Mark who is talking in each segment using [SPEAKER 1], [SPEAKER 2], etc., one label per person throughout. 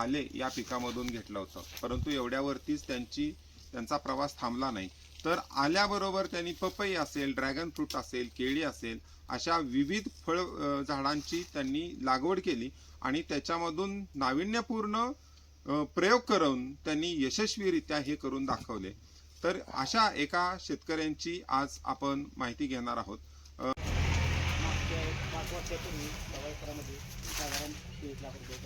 [SPEAKER 1] आले या पिकामधून घेतलं होतं. परंतु एवढ्यावरतीच त्यांची त्यांचा प्रवास थांबला नाही. तर आल्याबरोबर त्यांनी पपई असेल ड्रॅगन फ्रूट असेल केळी असेल अशा विविध फळ झाडांची त्यांनी लागवड केली आणि त्याच्यामधून नाविन्यपूर्ण प्रयोग करून त्यांनी यशस्वीरित्या हे करून दाखवले. तर अशा एका शेतकऱ्यांची आज आपण माहिती घेणार आहोत.
[SPEAKER 2] पाच वर्षापूर्वी साधारण तेवीस लाख रुपये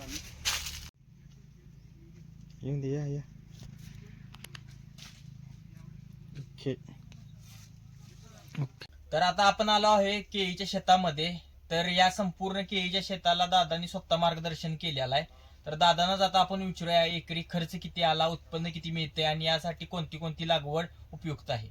[SPEAKER 3] दे या या ओके
[SPEAKER 4] तर आता आपण आलो आहे केळीच्या शेतामध्ये. तर या संपूर्ण केळीच्या शेताला दादांनी स्वतः मार्गदर्शन केलेलं आहे. तर दादांनाच आता आपण विचारूया एकरी खर्च किती आला उत्पन्न किती मिळते आणि यासाठी कोणती कोणती लागवड उपयुक्त आहे?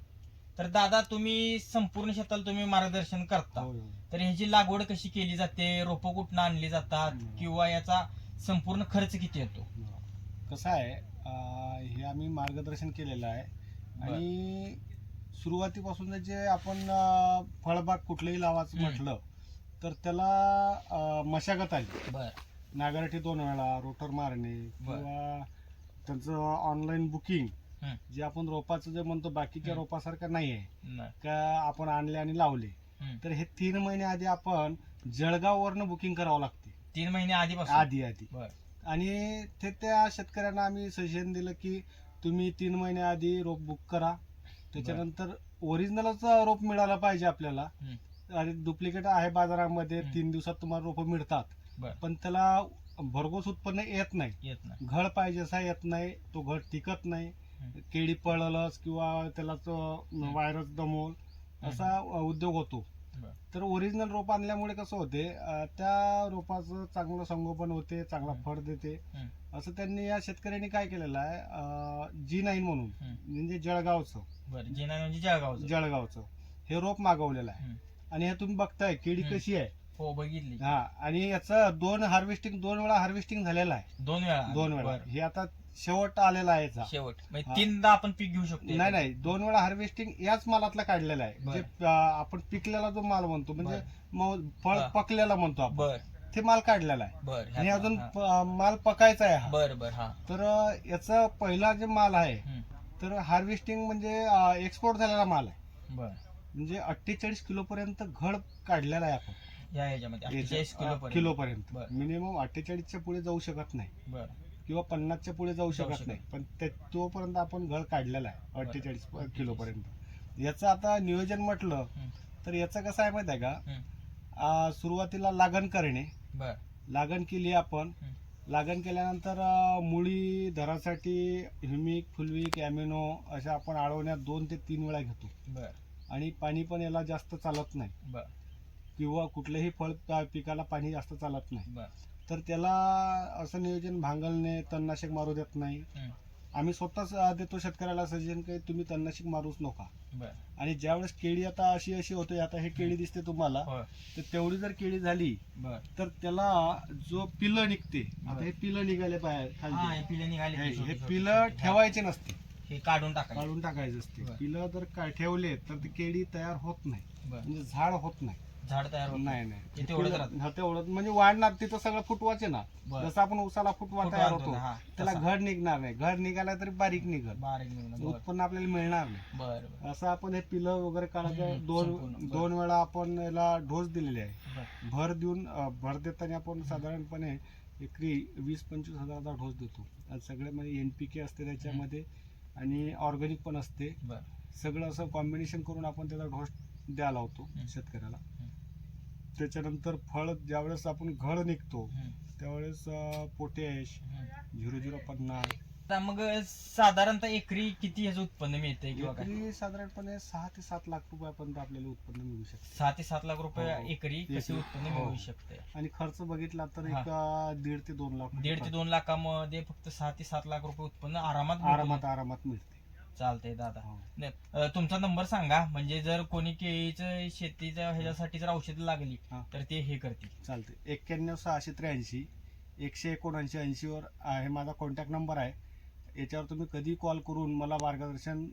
[SPEAKER 4] तर दादा तुम्ही संपूर्ण शेताला तुम्ही मार्गदर्शन करता.
[SPEAKER 2] हो,
[SPEAKER 4] तर ह्याची लागवड कशी केली जाते? रोपं कुठनं आणली जातात?
[SPEAKER 2] हम्म.
[SPEAKER 4] किंवा याचा संपूर्ण खर्च किती येतो?
[SPEAKER 2] कसं आहे अं, हे आम्ही मार्गदर्शन केलेलं आहे
[SPEAKER 4] बर.
[SPEAKER 2] आणि सुरुवातीपासून जे आपण अं, फळबाग कुठलंही लावायचं
[SPEAKER 4] हम्म.
[SPEAKER 2] म्हटलं तर त्याला अं, मशागत आहे
[SPEAKER 4] बर
[SPEAKER 2] नागारठी दोन वेळा रोटर मारणे
[SPEAKER 4] बर.
[SPEAKER 2] किंवा त्यांचं ऑनलाईन बुकिंग
[SPEAKER 4] हम्म.
[SPEAKER 2] जे आपण रोपाचं जे म्हणतो बाकीच्या
[SPEAKER 4] हम्म.
[SPEAKER 2] रोपासारखं नाही आहे
[SPEAKER 4] नाही.
[SPEAKER 2] का आपण आणले आणि लावले
[SPEAKER 4] हम्म.
[SPEAKER 2] तर हे तीन महिने आधी आपण जळगाववरनं बुकिंग करावं लागते
[SPEAKER 4] तीन महिने आधीपासून
[SPEAKER 2] आधी आधी
[SPEAKER 4] बर
[SPEAKER 2] आणि ते त्या शेतकऱ्यांना आम्ही सजेशन दिलं की तुम्ही तीन महिने आधी रोप बुक करा. त्याच्यानंतर ओरिजिनलच रोप मिळालं पाहिजे आपल्याला. आणि डुप्लिकेट आहे बाजारामध्ये. तीन दिवसात तुम्हाला रोप मिळतात. पण त्याला भरघोस उत्पन्न येत नाही.
[SPEAKER 4] येत नाही.
[SPEAKER 2] घड पाहिजे असा येत नाही. तो घड टिकत नाही. केळी पळलच किंवा त्याला व्हायरस दमवल असा उद्योग होतो. तर ओरिजिनल रोप आणल्यामुळे कसं होते अं, त्या रोपाचं चांगलं संगोपन होते चांगला
[SPEAKER 4] हम्म.
[SPEAKER 2] फळ देते
[SPEAKER 4] हम्म.
[SPEAKER 2] असं त्यांनी या शेतकऱ्यांनी काय केलेलं आहे जी नाईन म्हणून
[SPEAKER 4] हम्म.
[SPEAKER 2] म्हणजे जळगावचं
[SPEAKER 4] बर जिना म्हणजे जळगावचं
[SPEAKER 2] जळगावचं हे रोप मागवलेलं आहे
[SPEAKER 4] हम्म.
[SPEAKER 2] आणि हे तुम्ही बघताय केळी
[SPEAKER 4] हम्म.
[SPEAKER 2] कशी आहे
[SPEAKER 4] हो बघितली.
[SPEAKER 2] हा आणि याचं दोन हार्वेस्टिंग दोन वेळा हार्वेस्टिंग झालेलं आहे.
[SPEAKER 4] दोन वेळा?
[SPEAKER 2] दोन वेळा.
[SPEAKER 4] बरं.
[SPEAKER 2] हे आता शेवट आलेला आहे याचा.
[SPEAKER 4] शेवट. म्हणजे
[SPEAKER 2] हा.
[SPEAKER 4] तीनदा आपण पीक घेऊ शकतो
[SPEAKER 2] नाही नाही दोन वेळा हार्वेस्टिंग याच मालातला काढलेला आहे.
[SPEAKER 4] बरं.
[SPEAKER 2] जे अं, आपण पिकलेला जो माल म्हणतो म्हणजे फळ
[SPEAKER 4] हा.
[SPEAKER 2] पकलेला म्हणतो आपण.
[SPEAKER 4] बर.
[SPEAKER 2] ते माल काढलेला आहे.
[SPEAKER 4] बर
[SPEAKER 2] आणि
[SPEAKER 4] ह्यातला,
[SPEAKER 2] अजून
[SPEAKER 4] हा.
[SPEAKER 2] प- माल पकायचा आहे हा.
[SPEAKER 4] बर बर हा.
[SPEAKER 2] तर अं, याचा पहिला जे माल आहे
[SPEAKER 4] हम्म.
[SPEAKER 2] तर हार्वेस्टिंग म्हणजे एक्सपोर्ट झालेला माल आहे.
[SPEAKER 4] बर.
[SPEAKER 2] म्हणजे अठ्ठेचाळीस किलो पर्यंत घड काढलेला आहे आपण.
[SPEAKER 4] या ह्याच्यामध्ये अठ्ठेचाळीस किलो पर्यंत.
[SPEAKER 2] किलो पर्यंत
[SPEAKER 4] बरं.
[SPEAKER 2] मिनिमम अठ्ठेचाळीसच्या पुढे जाऊ शकत नाही.
[SPEAKER 4] बर.
[SPEAKER 2] किंवा पन्नासच्या पुढे जाऊ
[SPEAKER 4] जाऊ
[SPEAKER 2] शकत
[SPEAKER 4] शकत
[SPEAKER 2] नाही. पण ते तोपर्यंत आपण घड काढलेला आहे अठ्ठेचाळीस किलो पर्यंत याचं आता नियोजन म्हटलं. तर याचं कसं आहे माहिती आहे का. आ, सुरुवातीला लागण करणे.
[SPEAKER 4] बर.
[SPEAKER 2] लागण केली आपण. लागण केल्यानंतर मुळी धरासाठी ह्युमिक फुलविक ॲमिनो अशा आपण आळवण्यात दोन ते तीन वेळा घेतो.
[SPEAKER 4] बर.
[SPEAKER 2] आणि पाणी पण याला जास्त चालत नाही.
[SPEAKER 4] बर.
[SPEAKER 2] किंवा कुठल्याही फळ पिकाला पाणी जास्त चालत नाही. तर त्याला असं नियोजन भांगलणे तणनाशक मारू देत नाही. आम्ही स्वतःच देतो शेतकऱ्याला सजेशन की तुम्ही तणनाशक मारूच नका. आणि ज्यावेळेस केळी आता अशी अशी होते आता हे केळी दिसते तुम्हाला तर तेवढी जर केळी झाली तर त्याला जो पिलं निघते आता हे पिलं निघाले बाहेर
[SPEAKER 4] पिले निघाले
[SPEAKER 2] हे पिलं. ठेवायचे नसते.
[SPEAKER 4] हे काढून टाकायचे.
[SPEAKER 2] काढून टाकायचे असते. पिलं जर ठेवले तर ते केळी तयार होत नाही. म्हणजे झाड होत नाही.
[SPEAKER 4] झाड तयार होत.
[SPEAKER 2] नाही नाही.
[SPEAKER 4] ते तेवढंच
[SPEAKER 2] पिलं-
[SPEAKER 4] राहतं.
[SPEAKER 2] हा, तेवढंच. म्हणजे वाढणार तिथं सगळं फुटवाचे ना.
[SPEAKER 4] बरं.
[SPEAKER 2] जसं आपण उसाला फुटवा
[SPEAKER 4] फुटवा
[SPEAKER 2] तयार
[SPEAKER 4] आणतो
[SPEAKER 2] होतो
[SPEAKER 4] ना, हा,
[SPEAKER 2] त्याला
[SPEAKER 4] तसा.
[SPEAKER 2] घड निघणार नाही. घड निघाला तरी बारीक निघत
[SPEAKER 4] बारीक निघणं बर.
[SPEAKER 2] उत्पन्न आपल्याला मिळणार नाही.
[SPEAKER 4] बर बर.
[SPEAKER 2] असं आपण हे पिलं वगैरे काढायचं
[SPEAKER 4] हम्म,
[SPEAKER 2] दोन
[SPEAKER 4] संपूर्ण.
[SPEAKER 2] दोन वेळा आपण याला डोस दिलेले आहे.
[SPEAKER 4] बर.
[SPEAKER 2] भर देऊन अं, भर देताना आपण साधारणपणे एकरी वीस पंचवीस हजाराचा डोस देतो. आणि सगळ्यामध्ये एन पी के असते त्याच्यामध्ये आणि ऑर्गॅनिक पण असते.
[SPEAKER 4] बर.
[SPEAKER 2] सगळं असं कॉम्बिनेशन करून आपण त्याचा डोस द्यायला लावतो
[SPEAKER 4] हम्म.
[SPEAKER 2] शेतकऱ्याला. त्याच्यानंतर फळ ज्यावेळेस आपण घड निघतो. त्यावेळेस पोटॅश. झिरो झिरो पन्नास
[SPEAKER 4] आता मग साधारणतः एकरी किती ह्याचं उत्पन्न मिळतंय किंवा काय
[SPEAKER 2] एकरी साधारणपणे सहा ते सात लाख रुपयापर्यंत आपल्याला उत्पन्न मिळू शकते
[SPEAKER 4] सहा ते सात लाख रुपये
[SPEAKER 2] हो.
[SPEAKER 4] एकरी कसे
[SPEAKER 2] एकरी.
[SPEAKER 4] उत्पन्न
[SPEAKER 2] हो.
[SPEAKER 4] मिळू शकते
[SPEAKER 2] आणि खर्च बघितला तर
[SPEAKER 4] हा.
[SPEAKER 2] एक अं, दीड ते दोन लाख
[SPEAKER 4] दीड ते दोन लाखामध्ये फक्त सहा ते सात लाख रुपये उत्पन्न आरामात मिळतं.
[SPEAKER 2] आरामात आरामात मिळते
[SPEAKER 4] चालतंय दादा.
[SPEAKER 2] हो.
[SPEAKER 4] नाही, अं, तुमचा नंबर सांगा. म्हणजे जर कोणी केळीचं शेतीच्या ह्याच्यासाठी जर औषधं लागली
[SPEAKER 2] हा.
[SPEAKER 4] तर ते हे करतील.
[SPEAKER 2] चालते एक्क्याण्णव सहाशे त्र्याऐंशी एकशे एकोणऐंशी ऐंशीवर आहे माझा कॉन्टॅक्ट नंबर आहे. याच्यावर तुम्ही कधी कॉल करून मला मार्गदर्शन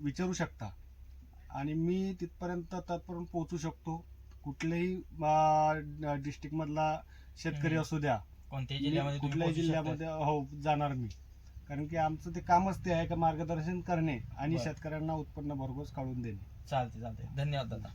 [SPEAKER 2] विचारू शकता. आणि मी तिथपर्यंत तत्पर्यंत पोहोचू शकतो. कुठल्याही डिस्ट्रिक्टमधला शेतकरी
[SPEAKER 4] हम्म.
[SPEAKER 2] असू द्या.
[SPEAKER 4] कोणत्याही
[SPEAKER 2] मी
[SPEAKER 4] जिल्ह्यामध्ये तुम्ही
[SPEAKER 2] कुठल्याही
[SPEAKER 4] पोहोचू शकता.
[SPEAKER 2] जिल्ह्यामध्ये हो जाणार मी. कारण की आमचं ते कामच ते आहे का मार्गदर्शन करणे आणि. शेतकऱ्यांना उत्पन्न भरघोस काढून देणे.
[SPEAKER 4] चालते चालते धन्यवाद दादा.